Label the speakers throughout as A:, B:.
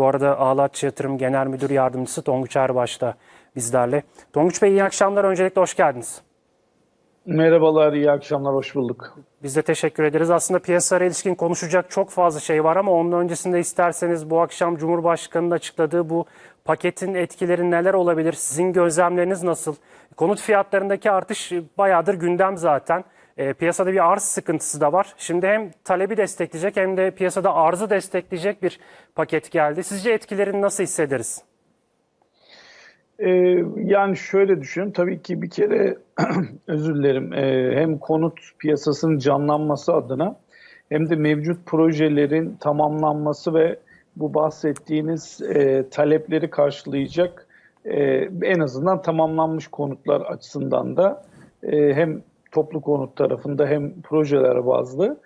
A: Bu arada Ağlatçı Yatırım Genel Müdür Yardımcısı Tonguç Erbaş da bizlerle. Tonguç Bey iyi akşamlar. Öncelikle hoş geldiniz.
B: Merhabalar, iyi akşamlar, hoş bulduk.
A: Biz de teşekkür ederiz. Aslında piyasalara ilişkin konuşacak çok fazla şey var ama onun öncesinde isterseniz bu akşam Cumhurbaşkanı'nın açıkladığı bu paketin etkileri neler olabilir? Sizin gözlemleriniz nasıl? Konut fiyatlarındaki artış bayağıdır gündem zaten. E, piyasada bir arz sıkıntısı da var. Şimdi hem talebi destekleyecek hem de piyasada arzı destekleyecek bir paket geldi. Sizce etkilerini nasıl hissederiz?
B: Ee, yani şöyle düşünün, tabii ki bir kere özür dilerim, ee, hem konut piyasasının canlanması adına hem de mevcut projelerin tamamlanması ve bu bahsettiğiniz e, talepleri karşılayacak e, en azından tamamlanmış konutlar açısından da e, hem toplu konut tarafında hem projeler bazlı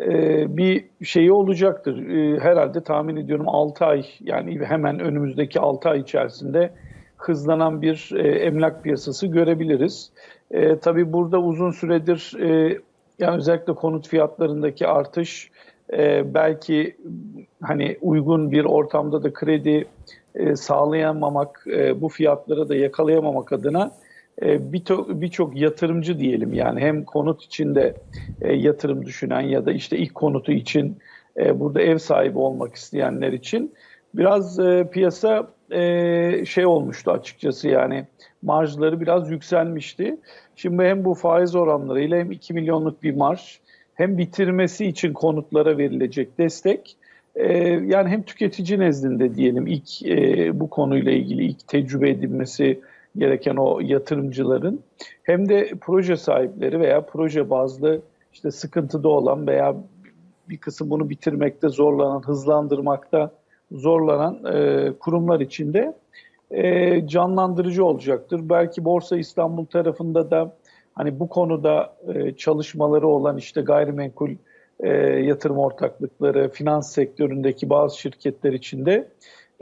B: e, bir şeyi olacaktır. E, herhalde tahmin ediyorum 6 ay yani hemen önümüzdeki 6 ay içerisinde hızlanan bir e, emlak piyasası görebiliriz. E, tabii burada uzun süredir e, yani özellikle konut fiyatlarındaki artış e, belki hani uygun bir ortamda da kredi e, sağlayamamak, e, bu fiyatları da yakalayamamak adına birçok bir yatırımcı diyelim yani hem konut içinde e, yatırım düşünen ya da işte ilk konutu için e, burada ev sahibi olmak isteyenler için biraz e, piyasa e, şey olmuştu açıkçası yani marjları biraz yükselmişti. Şimdi hem bu faiz oranlarıyla hem 2 milyonluk bir marj hem bitirmesi için konutlara verilecek destek e, yani hem tüketici nezdinde diyelim ilk e, bu konuyla ilgili ilk tecrübe edilmesi gereken o yatırımcıların hem de proje sahipleri veya proje bazlı işte sıkıntıda olan veya bir kısım bunu bitirmekte zorlanan, hızlandırmakta zorlanan e, kurumlar içinde e, canlandırıcı olacaktır. Belki Borsa İstanbul tarafında da hani bu konuda e, çalışmaları olan işte gayrimenkul e, yatırım ortaklıkları, finans sektöründeki bazı şirketler içinde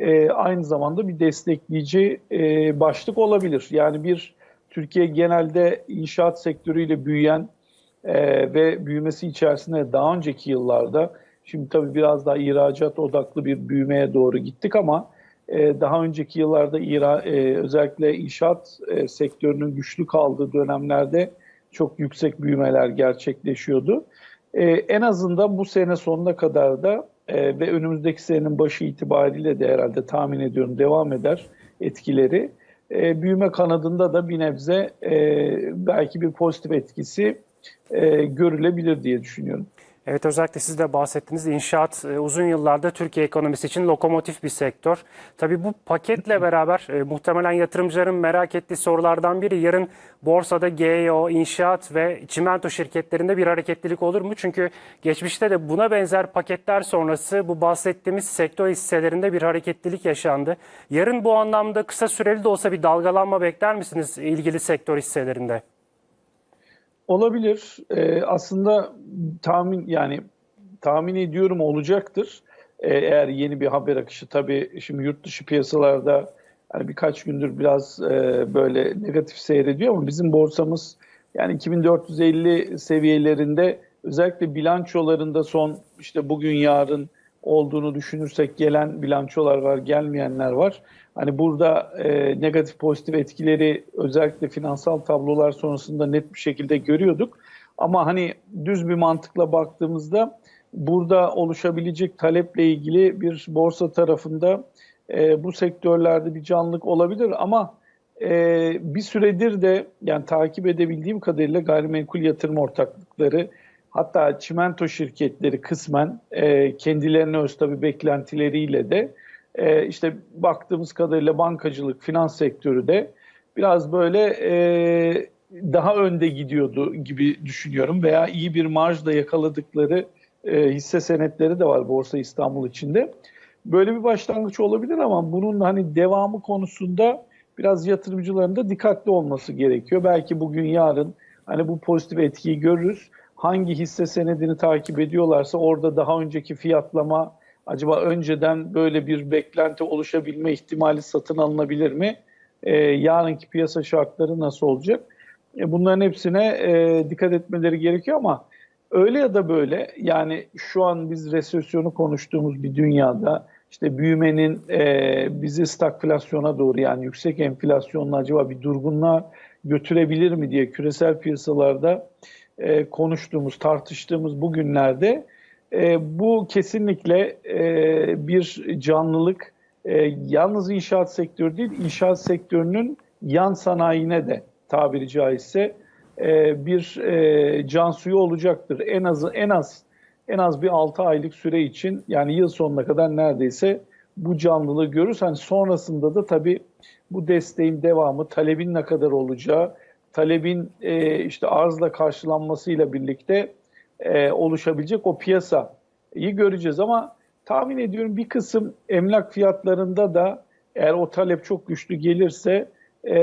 B: e, aynı zamanda bir destekleyici e, başlık olabilir. Yani bir Türkiye genelde inşaat sektörüyle büyüyen e, ve büyümesi içerisinde daha önceki yıllarda Şimdi tabii biraz daha ihracat odaklı bir büyümeye doğru gittik ama e, daha önceki yıllarda ira, e, özellikle inşaat e, sektörünün güçlü kaldığı dönemlerde çok yüksek büyümeler gerçekleşiyordu. E, en azından bu sene sonuna kadar da e, ve önümüzdeki senenin başı itibariyle de herhalde tahmin ediyorum devam eder etkileri. E, büyüme kanadında da bir nebze e, belki bir pozitif etkisi e, görülebilir diye düşünüyorum.
A: Evet özellikle siz de bahsettiniz. İnşaat e, uzun yıllarda Türkiye ekonomisi için lokomotif bir sektör. Tabii bu paketle beraber e, muhtemelen yatırımcıların merak ettiği sorulardan biri yarın borsada GEO, inşaat ve çimento şirketlerinde bir hareketlilik olur mu? Çünkü geçmişte de buna benzer paketler sonrası bu bahsettiğimiz sektör hisselerinde bir hareketlilik yaşandı. Yarın bu anlamda kısa süreli de olsa bir dalgalanma bekler misiniz ilgili sektör hisselerinde?
B: Olabilir. Ee, aslında tahmin yani tahmin ediyorum olacaktır. Ee, eğer yeni bir haber akışı tabii şimdi yurt dışı piyasalarda yani birkaç gündür biraz e, böyle negatif seyrediyor ama bizim borsamız yani 2450 seviyelerinde özellikle bilançolarında son işte bugün yarın olduğunu düşünürsek gelen bilançolar var, gelmeyenler var. Hani burada e, negatif pozitif etkileri özellikle finansal tablolar sonrasında net bir şekilde görüyorduk. Ama hani düz bir mantıkla baktığımızda burada oluşabilecek taleple ilgili bir borsa tarafında e, bu sektörlerde bir canlılık olabilir ama e, bir süredir de yani takip edebildiğim kadarıyla gayrimenkul yatırım ortaklıkları hatta çimento şirketleri kısmen e, kendilerine öz tabi beklentileriyle de e, işte baktığımız kadarıyla bankacılık, finans sektörü de biraz böyle e, daha önde gidiyordu gibi düşünüyorum veya iyi bir marjla yakaladıkları e, hisse senetleri de var Borsa İstanbul içinde. Böyle bir başlangıç olabilir ama bunun hani devamı konusunda biraz yatırımcıların da dikkatli olması gerekiyor. Belki bugün yarın hani bu pozitif etkiyi görürüz. Hangi hisse senedini takip ediyorlarsa orada daha önceki fiyatlama acaba önceden böyle bir beklenti oluşabilme ihtimali satın alınabilir mi? E, yarınki piyasa şartları nasıl olacak? E, bunların hepsine e, dikkat etmeleri gerekiyor ama öyle ya da böyle yani şu an biz resesyonu konuştuğumuz bir dünyada işte büyümenin e, bizi stagflasyona doğru yani yüksek enflasyonla acaba bir durgunluğa götürebilir mi diye küresel piyasalarda e, konuştuğumuz, tartıştığımız bu günlerde e, bu kesinlikle e, bir canlılık e, yalnız inşaat sektörü değil, inşaat sektörünün yan sanayine de tabiri caizse e, bir e, can suyu olacaktır. En az en az en az bir 6 aylık süre için yani yıl sonuna kadar neredeyse bu canlılığı görürüz. Hani sonrasında da tabii bu desteğin devamı, talebin ne kadar olacağı, talebin e, işte arzla karşılanmasıyla birlikte e, oluşabilecek o piyasayı göreceğiz ama tahmin ediyorum bir kısım emlak fiyatlarında da eğer o talep çok güçlü gelirse e,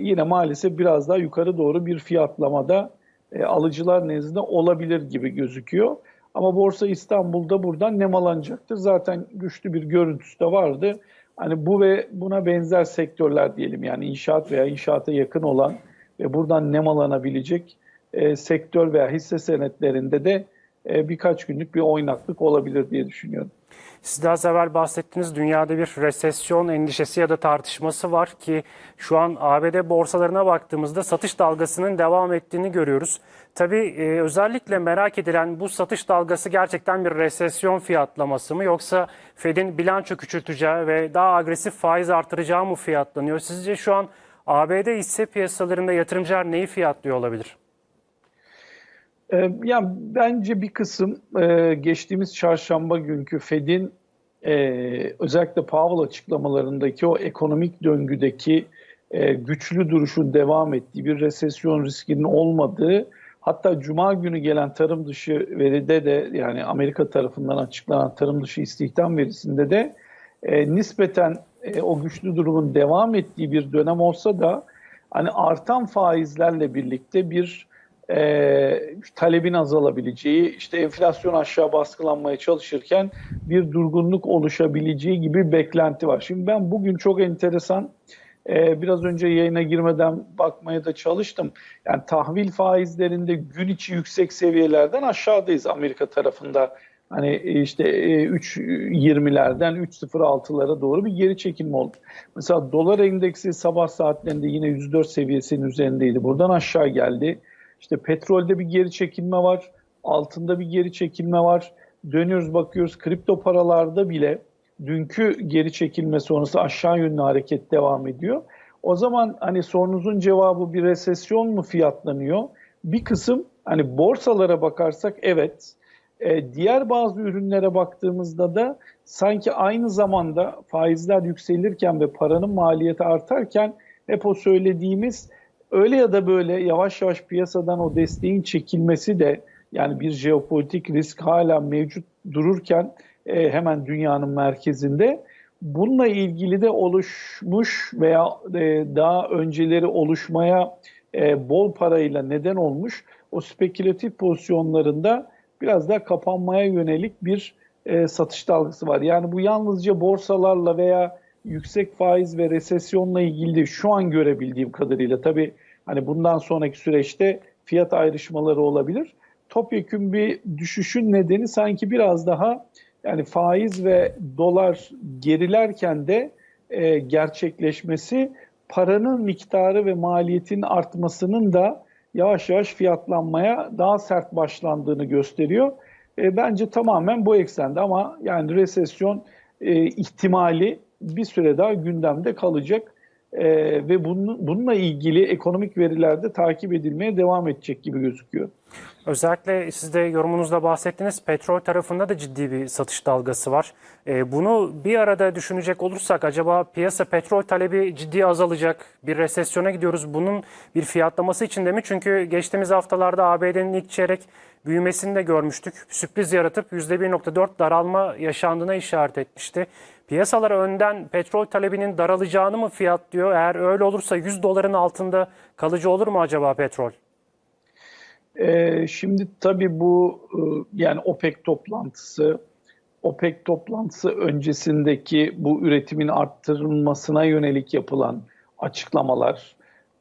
B: yine maalesef biraz daha yukarı doğru bir fiyatlamada e, alıcılar nezdinde olabilir gibi gözüküyor. Ama Borsa İstanbul'da buradan nemalanacaktır. Zaten güçlü bir görüntüsü de vardı. Hani bu ve buna benzer sektörler diyelim yani inşaat veya inşaata yakın olan ve buradan nemalanabilecek e, sektör veya hisse senetlerinde de e, birkaç günlük bir oynaklık olabilir diye düşünüyorum.
A: Siz az evvel bahsettiniz dünyada bir resesyon endişesi ya da tartışması var ki şu an ABD borsalarına baktığımızda satış dalgasının devam ettiğini görüyoruz. Tabii e, özellikle merak edilen bu satış dalgası gerçekten bir resesyon fiyatlaması mı yoksa Fed'in bilanço küçülteceği ve daha agresif faiz artıracağı mı fiyatlanıyor? Sizce şu an ABD hisse piyasalarında yatırımcılar neyi fiyatlıyor olabilir?
B: Ee, yani bence bir kısım e, geçtiğimiz çarşamba günkü Fed'in e, özellikle Powell açıklamalarındaki o ekonomik döngüdeki e, güçlü duruşun devam ettiği bir resesyon riskinin olmadığı hatta cuma günü gelen tarım dışı veride de yani Amerika tarafından açıklanan tarım dışı istihdam verisinde de nispeten o güçlü durumun devam ettiği bir dönem olsa da hani artan faizlerle birlikte bir e, talebin azalabileceği, işte enflasyon aşağı baskılanmaya çalışırken bir durgunluk oluşabileceği gibi beklenti var. Şimdi ben bugün çok enteresan, e, biraz önce yayına girmeden bakmaya da çalıştım. Yani tahvil faizlerinde gün içi yüksek seviyelerden aşağıdayız Amerika tarafında. Hani işte 3.20'lerden 3.06'lara doğru bir geri çekilme oldu. Mesela dolar endeksi sabah saatlerinde yine 104 seviyesinin üzerindeydi. Buradan aşağı geldi. İşte petrolde bir geri çekilme var, altında bir geri çekilme var. Dönüyoruz bakıyoruz kripto paralarda bile dünkü geri çekilme sonrası aşağı yönlü hareket devam ediyor. O zaman hani sorunuzun cevabı bir resesyon mu fiyatlanıyor? Bir kısım hani borsalara bakarsak evet. E, diğer bazı ürünlere baktığımızda da sanki aynı zamanda faizler yükselirken ve paranın maliyeti artarken hep o söylediğimiz Öyle ya da böyle yavaş yavaş piyasadan o desteğin çekilmesi de yani bir jeopolitik risk hala mevcut dururken e, hemen dünyanın merkezinde bununla ilgili de oluşmuş veya e, daha önceleri oluşmaya e, bol parayla neden olmuş o spekülatif pozisyonlarında biraz daha kapanmaya yönelik bir e, satış dalgası var. Yani bu yalnızca borsalarla veya yüksek faiz ve resesyonla ilgili şu an görebildiğim kadarıyla tabii hani bundan sonraki süreçte fiyat ayrışmaları olabilir. Topyekun bir düşüşün nedeni sanki biraz daha yani faiz ve dolar gerilerken de e, gerçekleşmesi paranın miktarı ve maliyetin artmasının da yavaş yavaş fiyatlanmaya daha sert başlandığını gösteriyor. E, bence tamamen bu eksende ama yani resesyon e, ihtimali bir süre daha gündemde kalacak e, ve bunun, bununla ilgili ekonomik veriler de takip edilmeye devam edecek gibi gözüküyor.
A: Özellikle siz de yorumunuzda bahsettiniz petrol tarafında da ciddi bir satış dalgası var. E, bunu bir arada düşünecek olursak acaba piyasa petrol talebi ciddi azalacak bir resesyona gidiyoruz. Bunun bir fiyatlaması için de mi? Çünkü geçtiğimiz haftalarda ABD'nin ilk çeyrek büyümesini de görmüştük. Sürpriz yaratıp %1.4 daralma yaşandığına işaret etmişti. Piyasalar önden petrol talebinin daralacağını mı fiyatlıyor? Eğer öyle olursa 100 doların altında kalıcı olur mu acaba petrol?
B: Ee, şimdi tabii bu e, yani OPEC toplantısı, OPEC toplantısı öncesindeki bu üretimin arttırılmasına yönelik yapılan açıklamalar,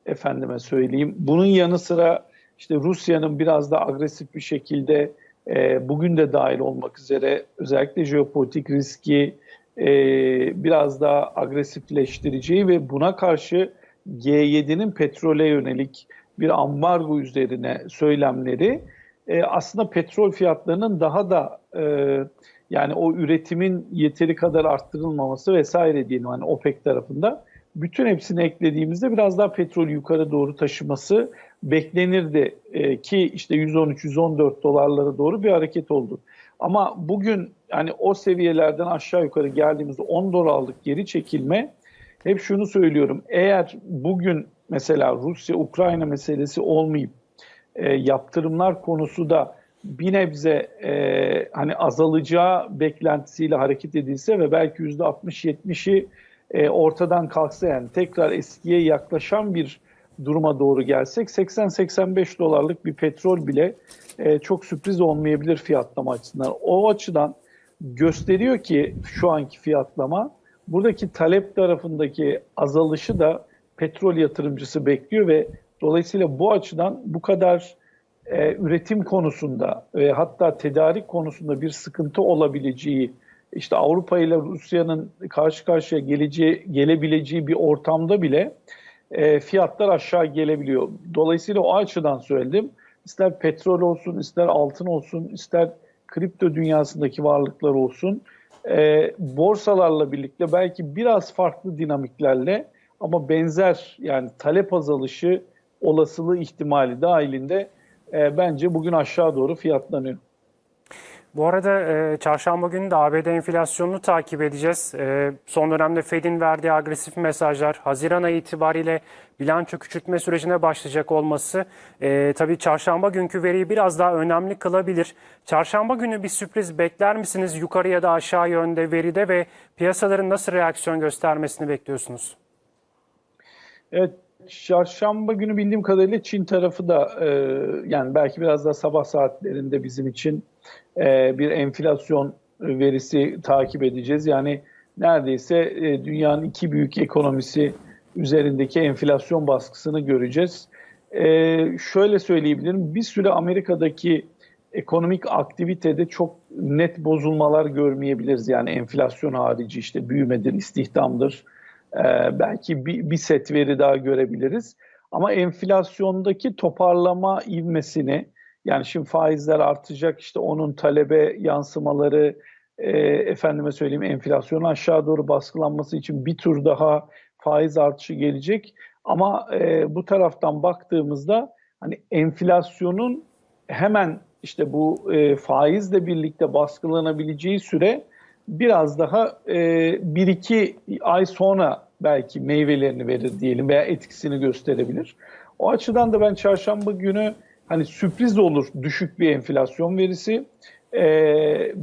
B: efendime söyleyeyim. Bunun yanı sıra işte Rusya'nın biraz da agresif bir şekilde e, bugün de dahil olmak üzere özellikle jeopolitik riski e, biraz daha agresifleştireceği ve buna karşı G7'nin petrole yönelik bir ambargo üzerine söylemleri e, aslında petrol fiyatlarının daha da e, yani o üretimin yeteri kadar arttırılmaması vesaire diyelim hani OPEC tarafında bütün hepsini eklediğimizde biraz daha petrol yukarı doğru taşıması beklenirdi e, ki işte 113-114 dolarlara doğru bir hareket oldu. Ama bugün yani o seviyelerden aşağı yukarı geldiğimizde 10 dolarlık geri çekilme hep şunu söylüyorum. Eğer bugün mesela Rusya-Ukrayna meselesi olmayıp e, yaptırımlar konusu da bir nebze e, hani azalacağı beklentisiyle hareket edilse ve belki %60-70'i e, ortadan kalksa yani tekrar eskiye yaklaşan bir duruma doğru gelsek 80-85 dolarlık bir petrol bile e, çok sürpriz olmayabilir fiyatlama açısından. O açıdan gösteriyor ki şu anki fiyatlama buradaki talep tarafındaki azalışı da petrol yatırımcısı bekliyor ve dolayısıyla bu açıdan bu kadar e, üretim konusunda ve hatta tedarik konusunda bir sıkıntı olabileceği işte Avrupa ile Rusya'nın karşı karşıya geleceği, gelebileceği bir ortamda bile e, fiyatlar aşağı gelebiliyor. Dolayısıyla o açıdan söyledim. İster petrol olsun, ister altın olsun, ister kripto dünyasındaki varlıklar olsun. E, borsalarla birlikte belki biraz farklı dinamiklerle ama benzer yani talep azalışı olasılığı ihtimali dahilinde e, bence bugün aşağı doğru fiyatlanıyor.
A: Bu arada e, çarşamba günü de ABD enflasyonunu takip edeceğiz. E, son dönemde Fed'in verdiği agresif mesajlar, Haziran ayı itibariyle bilanço küçültme sürecine başlayacak olması e, tabii çarşamba günkü veriyi biraz daha önemli kılabilir. Çarşamba günü bir sürpriz bekler misiniz yukarı ya da aşağı yönde veride ve piyasaların nasıl reaksiyon göstermesini bekliyorsunuz?
B: Evet, çarşamba günü bildiğim kadarıyla Çin tarafı da e, yani belki biraz daha sabah saatlerinde bizim için e, bir enflasyon verisi takip edeceğiz. Yani neredeyse e, dünyanın iki büyük ekonomisi üzerindeki enflasyon baskısını göreceğiz. E, şöyle söyleyebilirim, bir süre Amerika'daki ekonomik aktivitede çok net bozulmalar görmeyebiliriz. Yani enflasyon harici işte büyümedir, istihdamdır, ee, belki bir, bir set veri daha görebiliriz. Ama enflasyondaki toparlama ivmesini yani şimdi faizler artacak işte onun talebe yansımaları e, efendime söyleyeyim enflasyonun aşağı doğru baskılanması için bir tur daha faiz artışı gelecek. Ama e, bu taraftan baktığımızda hani enflasyonun hemen işte bu e, faizle birlikte baskılanabileceği süre biraz daha e, bir iki ay sonra belki meyvelerini verir diyelim veya etkisini gösterebilir. O açıdan da ben çarşamba günü hani sürpriz olur düşük bir enflasyon verisi. E,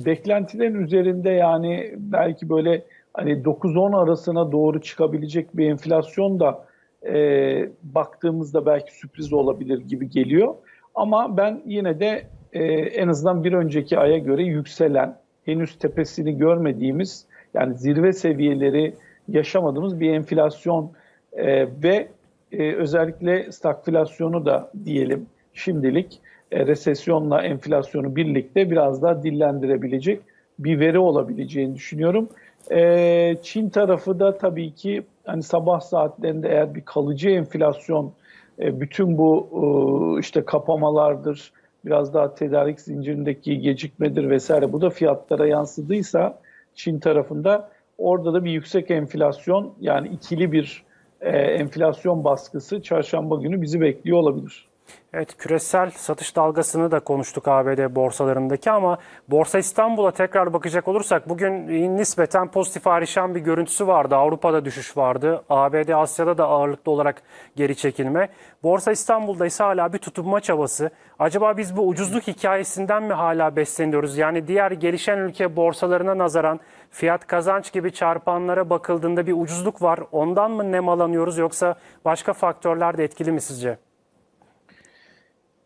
B: beklentilerin üzerinde yani belki böyle hani 9-10 arasına doğru çıkabilecek bir enflasyon da e, baktığımızda belki sürpriz olabilir gibi geliyor. Ama ben yine de e, en azından bir önceki aya göre yükselen henüz tepesini görmediğimiz yani zirve seviyeleri yaşamadığımız bir enflasyon e, ve e, özellikle stagflasyonu da diyelim şimdilik e, resesyonla enflasyonu birlikte biraz daha dillendirebilecek bir veri olabileceğini düşünüyorum. E, Çin tarafı da tabii ki hani sabah saatlerinde eğer bir kalıcı enflasyon e, bütün bu e, işte kapamalardır, biraz daha tedarik zincirindeki gecikmedir vesaire bu da fiyatlara yansıdıysa Çin tarafında orada da bir yüksek enflasyon yani ikili bir e, enflasyon baskısı çarşamba günü bizi bekliyor olabilir.
A: Evet küresel satış dalgasını da konuştuk ABD borsalarındaki ama Borsa İstanbul'a tekrar bakacak olursak bugün nispeten pozitif ayrışan bir görüntüsü vardı. Avrupa'da düşüş vardı. ABD Asya'da da ağırlıklı olarak geri çekilme. Borsa İstanbul'da ise hala bir tutunma çabası. Acaba biz bu ucuzluk hikayesinden mi hala besleniyoruz? Yani diğer gelişen ülke borsalarına nazaran fiyat kazanç gibi çarpanlara bakıldığında bir ucuzluk var. Ondan mı nemalanıyoruz yoksa başka faktörler de etkili mi sizce?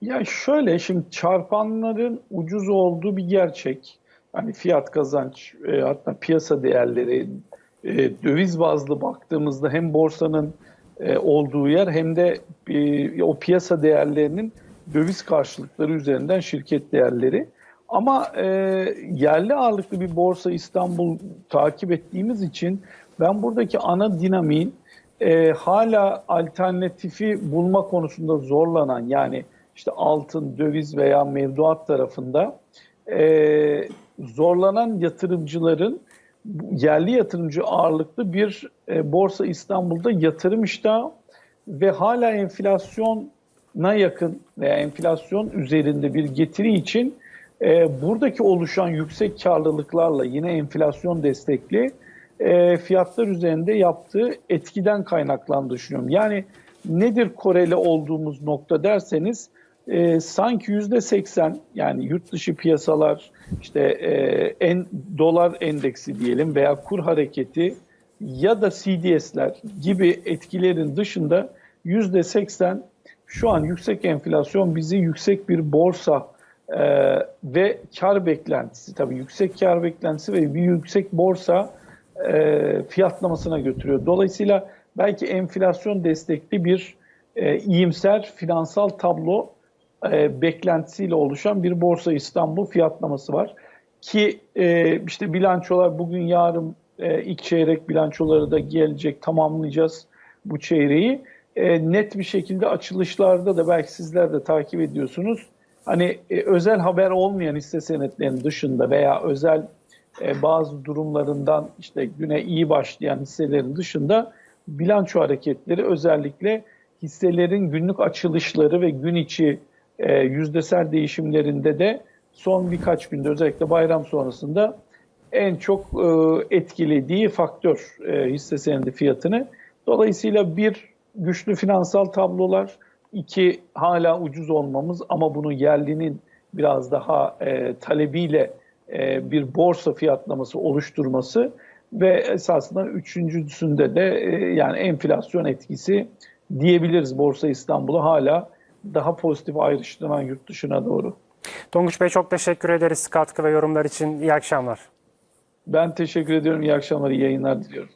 B: Ya şöyle şimdi çarpanların ucuz olduğu bir gerçek. Hani fiyat kazanç e, hatta piyasa değerleri e, döviz bazlı baktığımızda hem borsanın e, olduğu yer hem de e, o piyasa değerlerinin döviz karşılıkları üzerinden şirket değerleri. Ama e, yerli ağırlıklı bir borsa İstanbul takip ettiğimiz için ben buradaki ana dinamiğin e, hala alternatifi bulma konusunda zorlanan yani işte altın, döviz veya mevduat tarafında e, zorlanan yatırımcıların yerli yatırımcı ağırlıklı bir e, borsa İstanbul'da yatırım iştahı ve hala enflasyona yakın veya enflasyon üzerinde bir getiri için e, buradaki oluşan yüksek karlılıklarla yine enflasyon destekli e, fiyatlar üzerinde yaptığı etkiden kaynaklandığını düşünüyorum. Yani nedir koreli olduğumuz nokta derseniz e, sanki yüzde seksen yani yurt dışı piyasalar işte e, en dolar endeksi diyelim veya kur hareketi ya da CDS'ler gibi etkilerin dışında yüzde seksen şu an yüksek enflasyon bizi yüksek bir borsa e, ve kar beklentisi tabii yüksek kar beklentisi ve bir yüksek borsa e, fiyatlamasına götürüyor. Dolayısıyla belki enflasyon destekli bir e, iyimser finansal tablo e, beklentisiyle oluşan bir Borsa İstanbul fiyatlaması var. Ki e, işte bilançolar bugün yarın e, ilk çeyrek bilançoları da gelecek tamamlayacağız bu çeyreği. E, net bir şekilde açılışlarda da belki sizler de takip ediyorsunuz. Hani e, özel haber olmayan hisse senetlerinin dışında veya özel e, bazı durumlarından işte güne iyi başlayan hisselerin dışında bilanço hareketleri özellikle hisselerin günlük açılışları ve gün içi e, yüzdesel değişimlerinde de son birkaç günde özellikle bayram sonrasında en çok e, etkilediği faktör e, hisse senedi fiyatını. Dolayısıyla bir güçlü finansal tablolar, iki hala ucuz olmamız ama bunu yerlinin biraz daha e, talebiyle e, bir borsa fiyatlaması oluşturması ve esasında üçüncüsünde de e, yani enflasyon etkisi diyebiliriz Borsa İstanbul'u hala daha pozitif ayrıştıran yurt dışına doğru.
A: Tonguç Bey çok teşekkür ederiz katkı ve yorumlar için. İyi akşamlar.
B: Ben teşekkür ediyorum. İyi akşamlar, iyi yayınlar diliyorum.